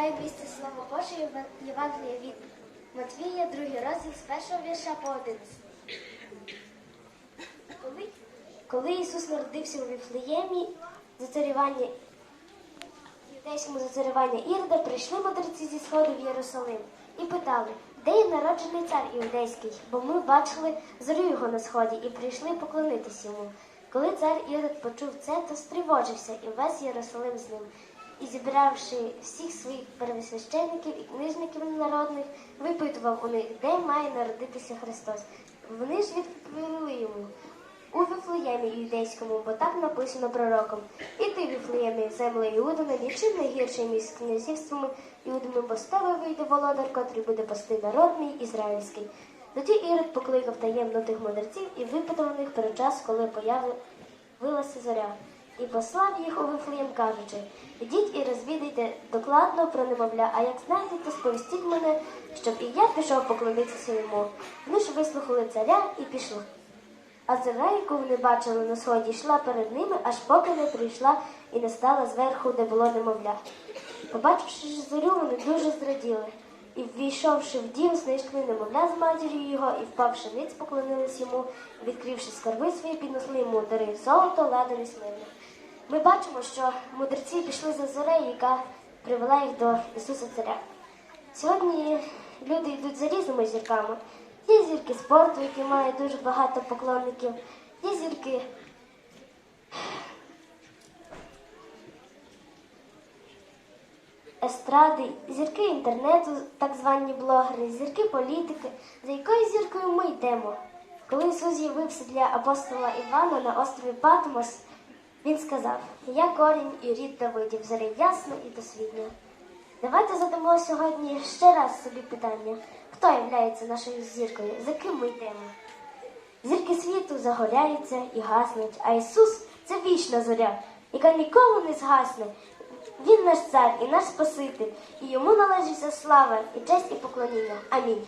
Хай місце слово Боже Євангелія від Матвія, другий розділ з першого вірша по 11. Коли, коли Ісус народився у Віфлеємі, зацарювання юдейському зацарювання Ірда, прийшли мудреці зі сходу в Єрусалим і питали, де є народжений цар іудейський, бо ми бачили зорю його на сході і прийшли поклонитись йому. Коли цар Ірод почув це, то стривожився і весь Єрусалим з ним. І зібравши всіх своїх первосвященників і книжників народних, випитував у них, де має народитися Христос. Вони ж відповіли йому у Вифлеємі юдейському, бо так написано пророком. І ти, Вифлеємі, земля Іудина, нічим не гірший між князівствами Іудами, бо з тебе вийде володар, котрий буде пасти народ мій ізраїльський. Тоді Ірод покликав таємно тих мудреців і випитав у них перед час, коли появилася зоря. І послав їх у Вифлеєм, кажучи, ідіть і розвідайте докладно про немовля, а як знаєте, то сповістіть мене, щоб і я пішов поклонитися йому. Вони ж вислухали царя і пішли. А зоря, яку вони бачили на сході, йшла перед ними, аж поки не прийшла і не стала зверху, де було немовля. Побачивши зорю, вони дуже зраділи. І ввійшовши в дім, знайшли немовля з матір'ю його, і впавши ниць, поклонились йому, відкривши скарби свої, піднесли йому дари золото, ладан і смирно. Ми бачимо, що мудреці пішли за зорею, яка привела їх до Ісуса Царя. Сьогодні люди йдуть за різними зірками. Є зірки спорту, які мають дуже багато поклонників, є зірки естради, зірки інтернету, так звані блогери, зірки політики, за якою зіркою ми йдемо. Коли Ісус з'явився для апостола Івана на острові Патмос, він сказав: Я корінь і рід Давидів, зоря ясна і досвідна. Давайте задамо сьогодні ще раз собі питання, хто є нашою зіркою, за ким ми йдемо. Зірки світу загоряються і гаснуть, а Ісус це вічна зоря, яка ніколи не згасне. Він наш цар і наш Спаситель, і йому належить вся слава, і честь, і поклоніння. Амінь.